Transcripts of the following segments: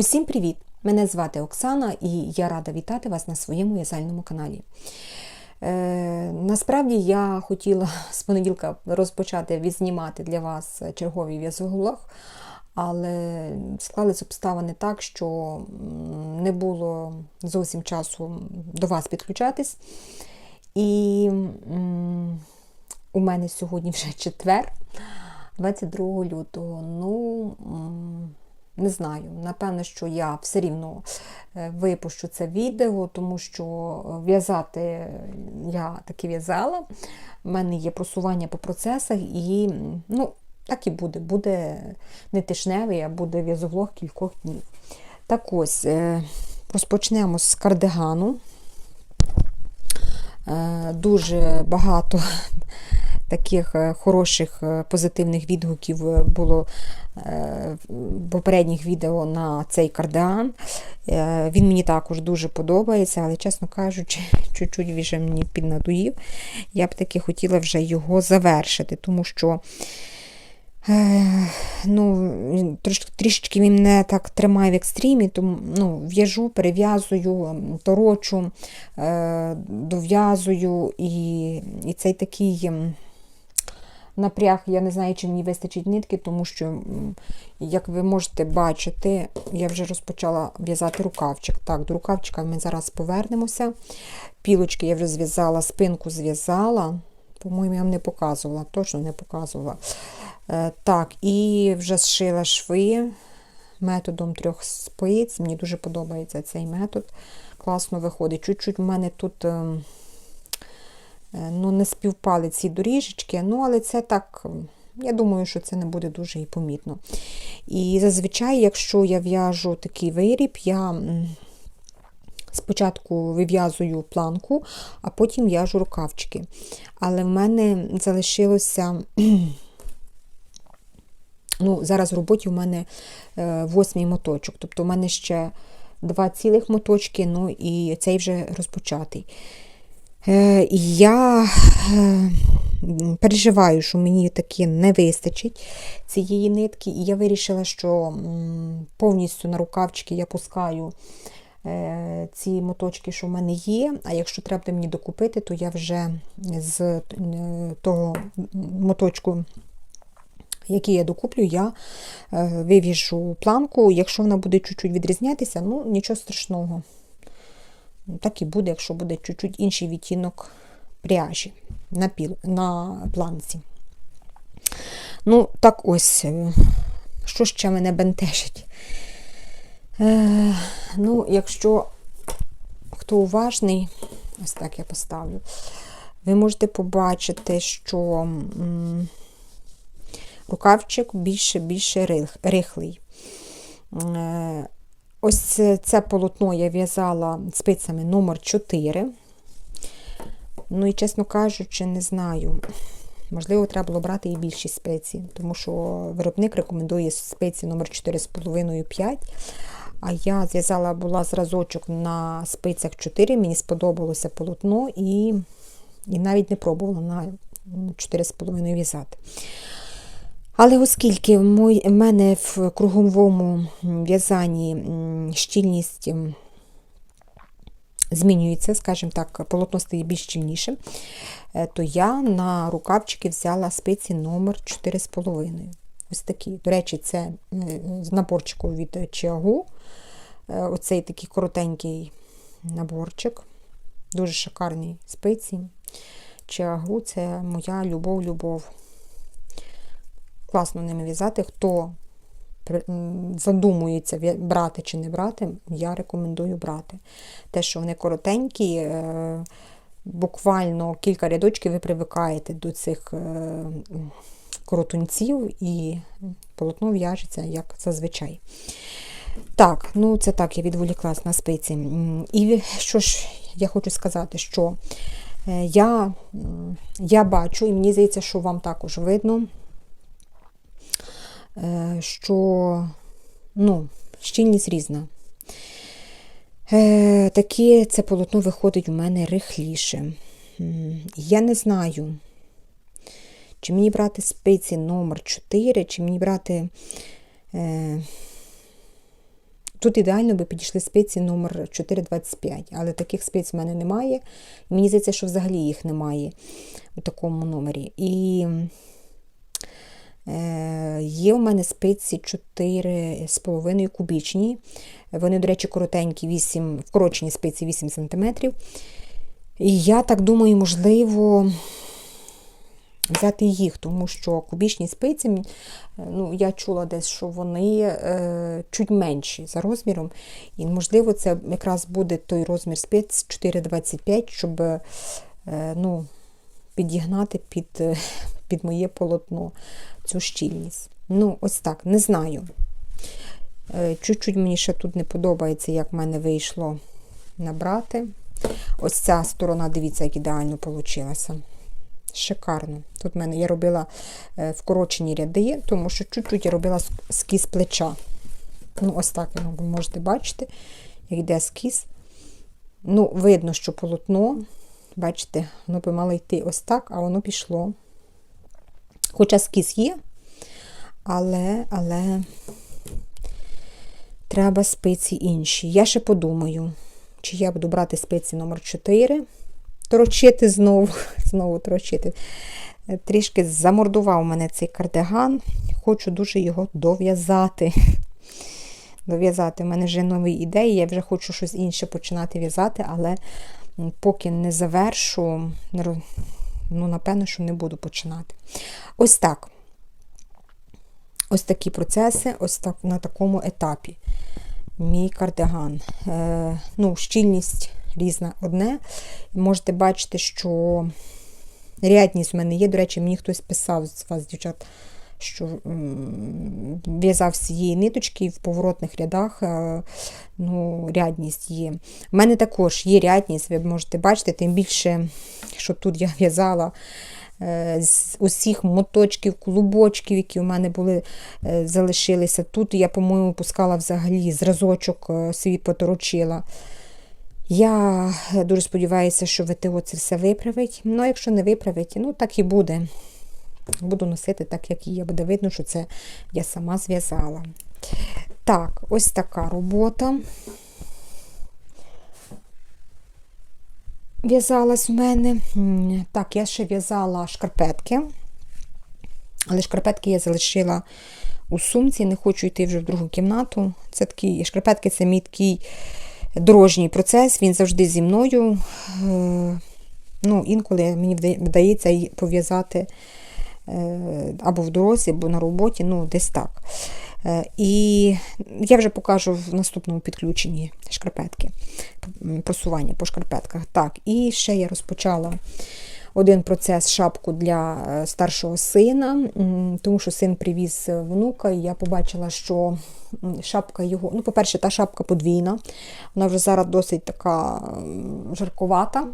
Усім привіт! Мене звати Оксана і я рада вітати вас на своєму в'язальному каналі. Е, насправді я хотіла з понеділка розпочати відзнімати для вас черговий в'язоглог, але склались обставини так, що не було зовсім часу до вас підключатись. І м, у мене сьогодні вже четвер, 22 лютого. Ну, не знаю, напевно, що я все рівно е, випущу це відео, тому що в'язати я таки в'язала. У мене є просування по процесах, і ну, так і буде. Буде не тишневий, а буде в'язовлог кількох днів. Так ось, е, розпочнемо з кардигану. Е, Дуже багато таких хороших позитивних відгуків було попередніх відео на цей кардиган. Е, Він мені також дуже подобається, але, чесно кажучи, чуть-чуть вже мені піднадоїв. Я б таки хотіла вже його завершити, тому що. Е, ну, трішечки він не так тримає в екстримі, тому ну, в'яжу, перев'язую, торочу, е, дов'язую, і, і цей такий напряг, я не знаю, чи мені вистачить нитки, тому що, як ви можете бачити, я вже розпочала в'язати рукавчик. Так, до рукавчика ми зараз повернемося. Пілочки я вже зв'язала, спинку зв'язала. По-моєму, я вам не показувала, точно не показувала. Е, Так, і вже зшила шви методом трьох спиць. Мені дуже подобається цей метод. Класно виходить. Чуть-чуть в мене тут ем, ну, не співпали ці доріжечки, ну, але це так, я думаю, що це не буде дуже і помітно. І зазвичай, якщо я в'яжу такий виріб, я. Спочатку вив'язую планку, а потім в'яжу рукавчики. Але в мене залишилося. Ну, Зараз в роботі у мене е, восьмий моточок. Тобто, у мене ще два цілих моточки, ну і цей вже розпочатий. Е, я е, переживаю, що мені таки не вистачить цієї нитки, і я вирішила, що повністю на рукавчики я пускаю е, ці моточки, що в мене є. А якщо треба мені докупити, то я вже з того моточку який я докуплю, я вивіжу планку. Якщо вона буде чуть-чуть відрізнятися, ну нічого страшного. Так і буде, якщо буде чуть-чуть інший відтінок пряжі на, піл, на планці. Ну, так ось, е, що ще мене бентежить? Е, ну, якщо хто уважний, ось так я поставлю, ви можете побачити, що. М рукавчик більше-більше рихлий. Е, ось це полотно я в'язала спицями номер 4 Ну і, чесно кажучи, не знаю. Можливо, треба було брати і більші спеції, тому що виробник рекомендує спеці номер 4,5-5. А я зв'язала була зразочок на спицях 4, мені сподобалося полотно і і навіть не пробувала на 4,5 в'язати. Але оскільки в мене в круговому в'язанні щільність змінюється, скажімо так, полотно стає більш щільнішим, е, то я на рукавчики взяла спиці номер 4,5. Ось такі. До речі, це з наборчику від Чиагу. Е, оцей такий коротенький наборчик. Дуже шикарні спиці. Чиагу це моя любов-любов класно ними в'язати. Хто задумується, брати чи не брати, я рекомендую брати. Те, що вони коротенькі, е, буквально кілька рядочків ви привикаєте до цих е, коротунців, і полотно в'яжеться, як зазвичай. Так, ну це так, я відволіклась на спиці. І що ж я хочу сказати, що е, я, я бачу, і мені здається, що вам також видно. Е, що ну, щільність різна. Е, таке це полотно виходить у мене рихліше. Я не знаю, чи мені брати спиці номер 4 чи мені брати е, Тут ідеально би підійшли спиці номер 425, але таких спиць в мене немає. Мені здається, що взагалі їх немає у такому номері. І є у мене спиці 4,5 кубічні. Вони, до речі, коротенькі, 8, вкорочені спиці 8 см. І я так думаю, можливо, взяти їх, тому що кубічні спиці, ну, я чула десь, що вони е, чуть менші за розміром. І, можливо, це якраз буде той розмір спиць 4,25, щоб е, ну, підігнати під, е, під моє полотно цю щільність. Ну, ось так, не знаю. Е, Чуть-чуть мені ще тут не подобається, як в мене вийшло набрати. Ось ця сторона, дивіться, як ідеально вийшло. Шикарно. Тут в мене я робила е, вкорочені ряди, тому що чуть-чуть я робила ск- скіз плеча. Ну, ось так ви можете бачити, як йде скіз. Ну, видно, що полотно, бачите, воно би мало йти ось так, а воно пішло. Хоча скіз є, але, але треба спиці інші. Я ще подумаю, чи я буду брати спиці номер 4 торочити знову, знову торочити. Е, Трішки замордував мене цей кардиган. Хочу дуже його дов'язати. Дов'язати. У мене вже нові ідеї, я вже хочу щось інше починати в'язати, але поки не завершу, ну, напевно, що не буду починати. Ось так. Ось такі процеси, ось так на такому етапі. Мій кардиган. Е, ну, щільність різна одне. Можете бачити, що рядність в мене є. До речі, мені хтось писав з вас, дівчат, що в'язав з цієї ниточки в поворотних рядах е, ну, рядність є. У мене також є рядність, ви можете бачити, тим більше, що тут я в'язала е, з усіх моточків, клубочків, які у мене були, е, залишилися. Тут я, по-моєму, пускала взагалі зразочок свій поторочила. Я дуже сподіваюся, що ВТО це все виправить. Ну, якщо не виправить, ну так і буде. Буду носити так, як є. Буде видно, що це я сама зв'язала. Так, ось така робота. В'язалась в мене. Так, я ще в'язала шкарпетки. Але шкарпетки я залишила у сумці, не хочу йти вже в другу кімнату. Це такі шкарпетки це мій такий дорожній процес, він завжди зі мною. Е, Ну, інколи мені вдається пов'язати або в дорозі, або на роботі, ну, десь так. Е, І я вже покажу в наступному підключенні шкарпетки, просування по шкарпетках. Так, і ще я розпочала один процес шапку для е, старшого сина, тому що син привіз е, внука, і я побачила, що шапка його, ну, по-перше, та шапка подвійна, вона вже зараз досить така м, жарковата.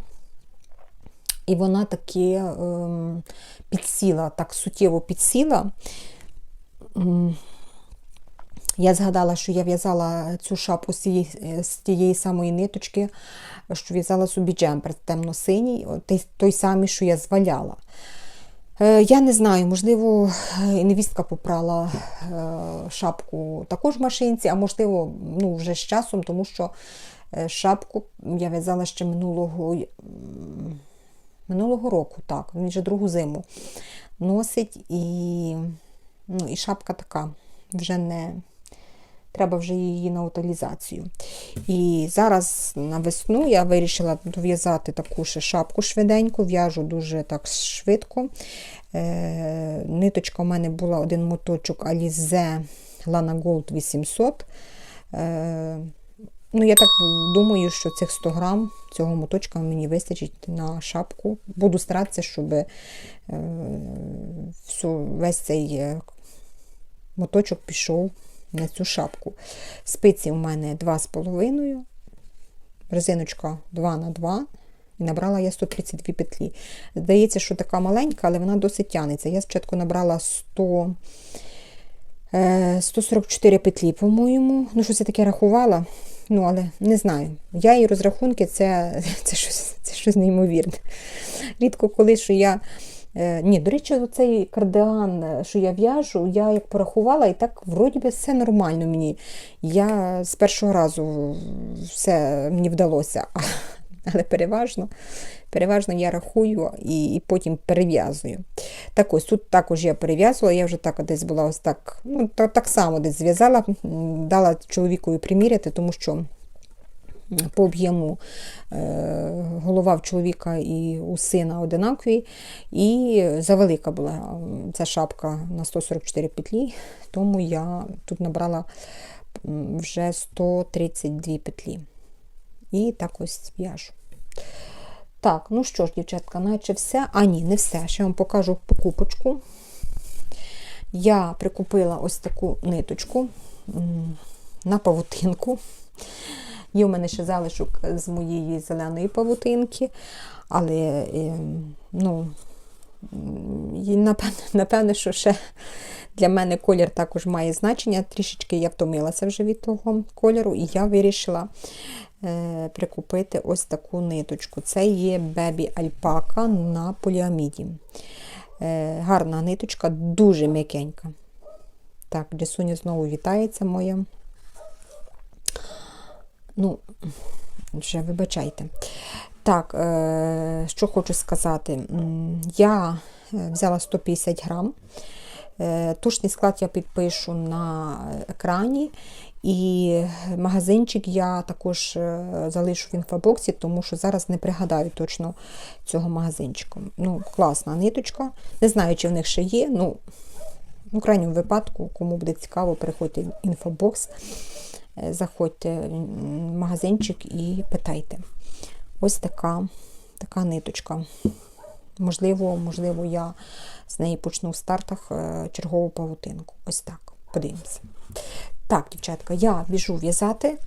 І вона таки ем, підсіла, так суттєво підсіла. Я згадала, що я в'язала цю шапку з тієї, з тієї самої ниточки, що в'язала собі джемпер темно-синій, той, той самий, що я зваляла. Е, Я не знаю, можливо, е, невістка попрала е, шапку також в машинці, а можливо, ну, вже з часом, тому що е, шапку я в'язала ще минулого, минулого року, так, він вже другу зиму носить, і, ну, і шапка така вже не. Треба вже її на утилізацію. І зараз на весну я вирішила дов'язати таку ще шапку швиденько, в'яжу дуже так швидко. Е, ниточка у мене була один моточок Alize Lana Gold 800. Е, ну, я так думаю, що цих 100 грам цього моточка мені вистачить на шапку. Буду старатися, щоб е, всю, весь цей е, моточок пішов на цю шапку. Спиці у мене 2,5, резиночка 2 на 2 і набрала я 132 петлі. Здається, що така маленька, але вона досить тянеться. Я спочатку набрала 100, е, 144 петлі, по-моєму. Ну, щось я таке рахувала. Ну, але не знаю. Я і розрахунки це, це, щось, це щось неймовірне. Рідко коли що я Е, ні, до речі, оцей кардиган, е, що я в'яжу, я як порахувала, і так вроді би все нормально мені. Я з першого разу все мені вдалося, але переважно, переважно я рахую і, і потім перев'язую. Так ось тут також я перев'язувала, я вже так десь була ось так, ну, так, так само десь зв'язала, дала чоловікові приміряти, тому що по об'єму е, голова в чоловіка і у сина одинакові, і завелика була ця шапка на 144 петлі, тому я тут набрала вже 132 петлі. І так ось в'яжу. Так, ну що ж, дівчатка, наче все. А ні, не все. Ще вам покажу покупочку. Я прикупила ось таку ниточку на павутинку. Є в мене ще залишок з моєї зеленої павутинки, але е, ну, напевне, напевне, що ще для мене колір також має значення. Трішечки я втомилася вже від того кольору, і я вирішила е, прикупити ось таку ниточку. Це є бебі альпака на поліаміді. Е, гарна ниточка, дуже м'якенька. Так, Джесуня знову вітається моя. Ну, вже вибачайте. Так, е, що хочу сказати. Я е, взяла 150 грам. Е, Точний склад я підпишу на екрані. І магазинчик я також е, залишу в інфобоксі, тому що зараз не пригадаю точно цього магазинчику. Ну, класна ниточка. Не знаю, чи в них ще є. Ну, в крайньому випадку, кому буде цікаво, переходьте в інфобокс, е, заходьте в магазинчик і питайте. Ось така, така ниточка. Можливо, можливо, я з неї почну в стартах е, чергову павутинку. Ось так. Подивимося. Так, дівчатка, я біжу в'язати.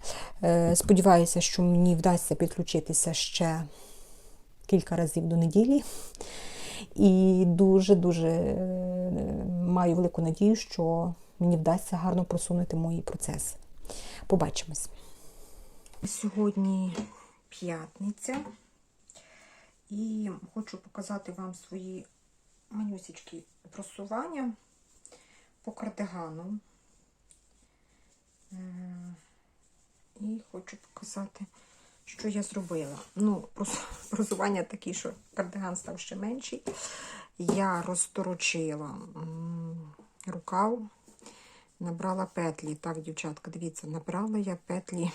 Е, Сподіваюся, що мені вдасться підключитися ще кілька разів до неділі. І дуже-дуже маю велику надію, що мені вдасться гарно просунути мої процеси. Побачимось. Сьогодні п'ятниця. І хочу показати вам свої манюсічки просування по кардигану. Е, І хочу показати, що я зробила. Ну, просування такі, що кардиган став ще менший. Я розторочила рукав, набрала петлі. Так, дівчатка, дивіться, набрала я петлі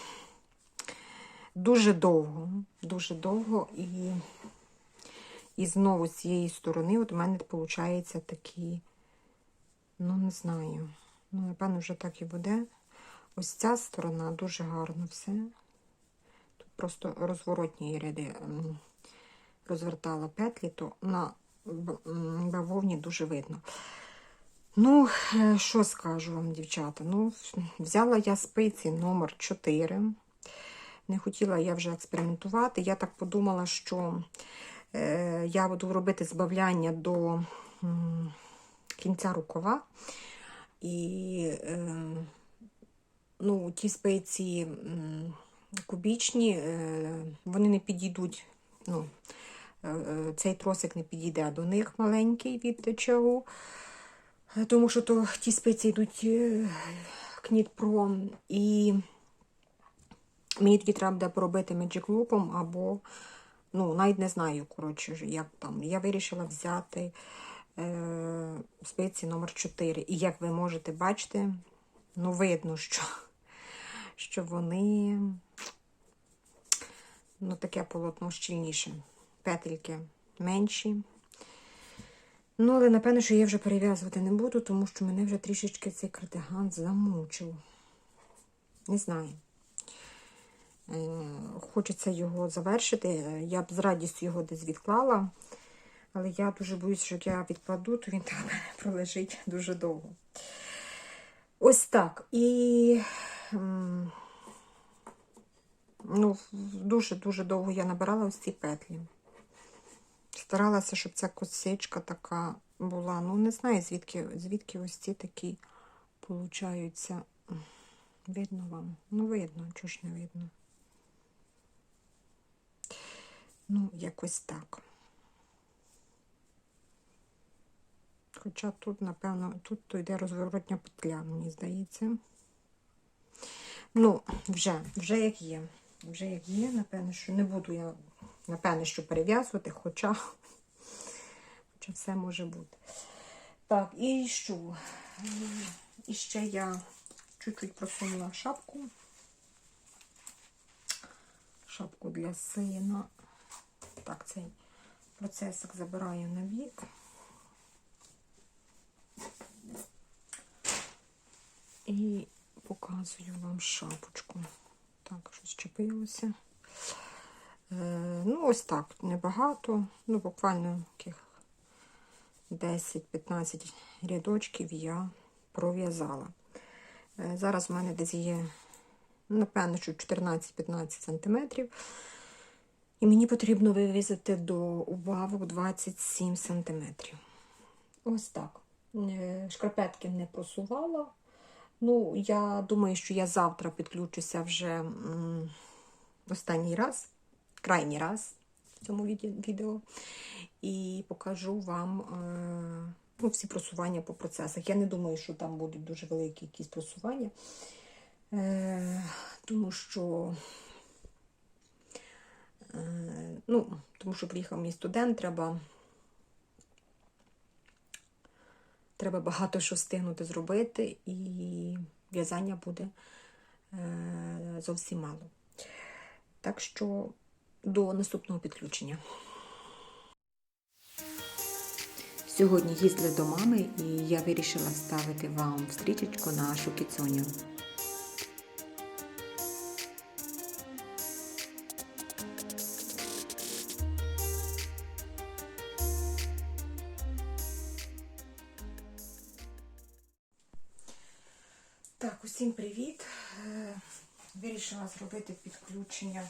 дуже довго, дуже довго. І, і знову з цієї сторони, от у мене виходить такі, ну, не знаю. Ну, напевно, вже так і буде. Ось ця сторона дуже гарно все. Тут просто розворотні ряди розвертала петлі, то на бавовні дуже видно. Ну, е, що скажу вам, дівчата? Ну, взяла я спиці номер 4. Не хотіла я вже експериментувати. Я так подумала, що я буду робити збавляння до кінця рукава. І е, ну, ті спеції кубічні, е, вони не підійдуть. Ну, е, е, цей тросик не підійде до них маленький від ЧАУ. Е, Тому що то ті спеції йдуть е, Pro. І мені тоді треба буде поробити Magic Loop або, ну, навіть не знаю, коротше, як там. Я вирішила взяти е, спеції номер 4. І як ви можете бачити, ну, видно, що, що вони ну, таке полотно щільніше. Петельки менші. Ну, але напевно, що я вже перев'язувати не буду, тому що мене вже трішечки цей кардиган замучив. Не знаю. Е, Хочеться його завершити. Е, Я б з радістю його десь відклала. Але я дуже боюсь, що як я відкладу, то він там пролежить дуже довго. Ось так. І ну, дуже-дуже довго я набирала ось ці петлі. Старалася, щоб ця косичка така була. Ну, не знаю, звідки, звідки ось ці такі получаються. Видно вам? Ну, видно, чого ж не видно. Ну, якось так. Хоча тут, напевно, тут то йде розворотня петля, мені здається. Ну, вже, вже як є. Вже як є, напевно, що не буду я, напевно, що перев'язувати, хоча, хоча все може бути. Так, і що? І ще я чуть-чуть просунула шапку. Шапку для сина. Так, цей процесик забираю на бік. І показую вам шапочку. Так, щось чепилося. Е, ну, ось так, небагато, ну, буквально таких 10-15 рядочків я пров'язала. Е, зараз в мене десь є, напевно, що 14-15 см. І мені потрібно вивізати до убавок 27 см. Ось так. Е, Шкарпетки не просувала. Ну, я думаю, що я завтра підключуся вже останній раз, крайній раз в цьому відео, і покажу вам е, ну, всі просування по процесах. Я не думаю, що там будуть дуже великі якісь просування, е, тому що. Е, ну, тому що приїхав мій студент, треба, треба багато що встигнути зробити, і в'язання буде е, зовсім мало. Так що до наступного підключення. Сьогодні їздили до мами, і я вирішила ставити вам стрічечку на шукіцоню. Вирішила зробити підключення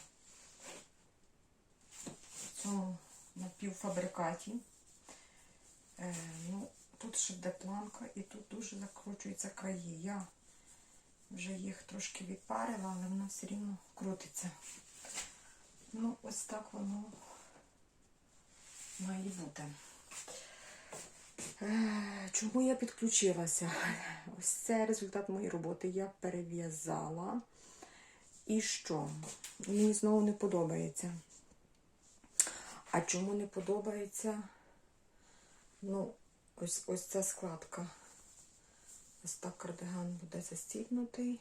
в цьому напівфабрикаті. Е, Ну, тут ще йде планка і тут дуже закручуються краї. Я вже їх трошки відпарила, але воно все рівно крутиться. Ну, ось так воно має бути. Е, Чому я підключилася? Ось це результат моєї роботи. Я перев'язала. І що? Мені знову не подобається. А чому не подобається? Ну, ось ось ця складка. Ось так кардиган буде застібнутий.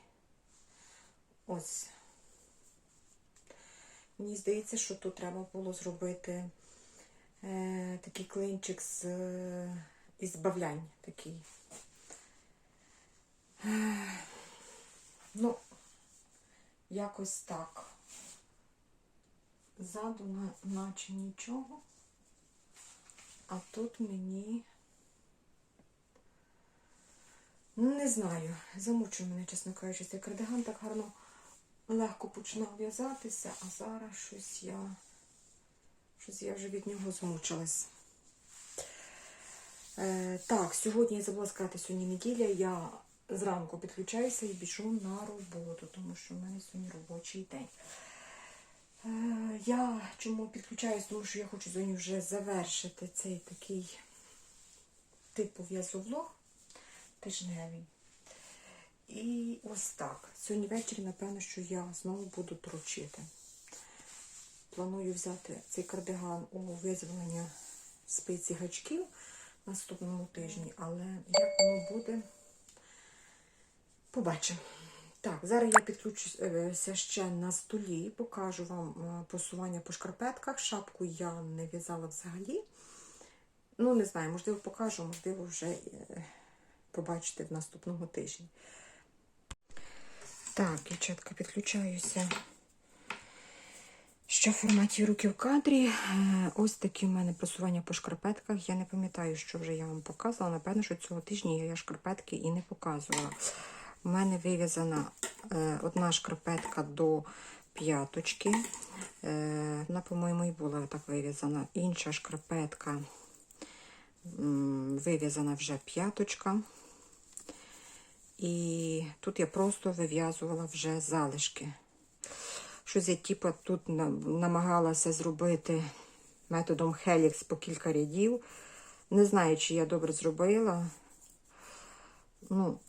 Ось. Мені здається, що тут треба було зробити е, такий клинчик з, е, із збавлянь такий. Е, ну, якось так. Ззаду наче нічого. А тут мені. Ну, не знаю, замучує мене, чесно кажучи, цей кардиган так гарно легко починав в'язатися, а зараз щось я. Щось я вже від нього змучилась. Е, так, сьогодні я забула сказати, сьогодні неділя. Я зранку підключаюся і біжу на роботу, тому що в мене сьогодні робочий день. Е, я чому підключаюсь, тому що я хочу сьогодні вже завершити цей такий типу в'язовлог тижневий. І ось так. Сьогодні ввечері, напевно, що я знову буду трочити. Планую взяти цей кардиган у визволення спиці гачків наступному тижні, але як воно буде, побачимо. Так, зараз я підключуся ще на столі, покажу вам е, просування по шкарпетках. Шапку я не в'язала взагалі. Ну, не знаю, можливо, покажу, можливо, вже е, побачите в наступному тижні. Так, дівчатка, підключаюся. Ще в форматі руки в кадрі. Е, Ось такі в мене просування по шкарпетках. Я не пам'ятаю, що вже я вам показувала. Напевно, що цього тижня я шкарпетки і не показувала. У мене вив'язана е, одна шкарпетка до п'яточки. Е, Вона, по-моєму, і була так вив'язана. Інша шкарпетка вив'язана вже п'яточка. І тут я просто вив'язувала вже залишки. Щось я типу, тут намагалася зробити методом Helix по кілька рядів. Не знаю, чи я добре зробила. Ну,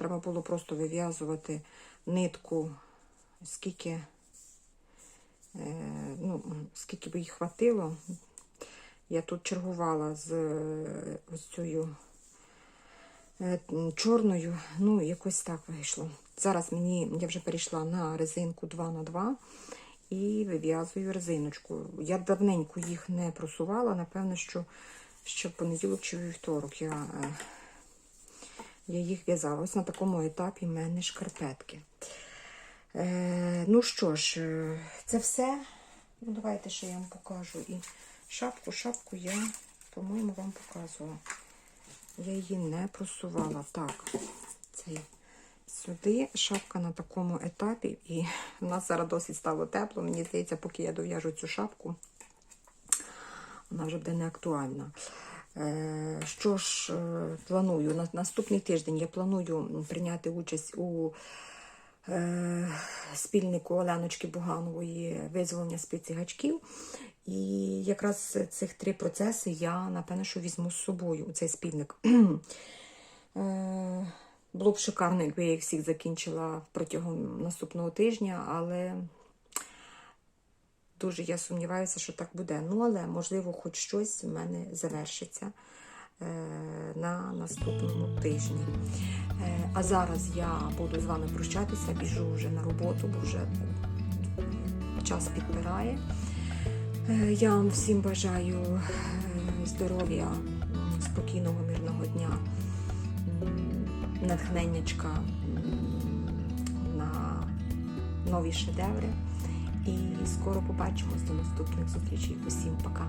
треба було просто вив'язувати нитку, скільки, е, ну, скільки би їй хватило. Я тут чергувала з ось цією е, чорною, ну, якось так вийшло. Зараз мені, я вже перейшла на резинку 2 на 2 і вив'язую резиночку. Я давненько їх не просувала, напевно, що ще в понеділок чи вівторок я, е, я їх в'язала. Ось на такому етапі в мене шкарпетки. Е, ну що ж, е, це все. Ну, давайте ще я вам покажу. І шапку, шапку я, по-моєму, вам показувала. Я її не просувала. Так, цей сюди шапка на такому етапі. І в нас зараз досить стало тепло. Мені здається, поки я дов'яжу цю шапку, вона вже буде не актуальна. Е, Що ж, е, планую? На наступний тиждень я планую прийняти участь у е, спільнику Оленочки Буганової визволення спецігачків. І якраз цих три процеси я, напевно, що візьму з собою у цей спільник. Було б шикарно, якби я їх всіх закінчила протягом наступного тижня, але дуже я сумніваюся, що так буде. Ну, але можливо, хоч щось в мене завершиться е, на наступному тижні. Е, а зараз я буду з вами прощатися, біжу вже на роботу, бо вже е, час підпирає. Я вам всім бажаю здоров'я, спокійного, мирного дня, натхненнячка на нові шедеври. І скоро побачимось до наступних зустрічей. Усім пока!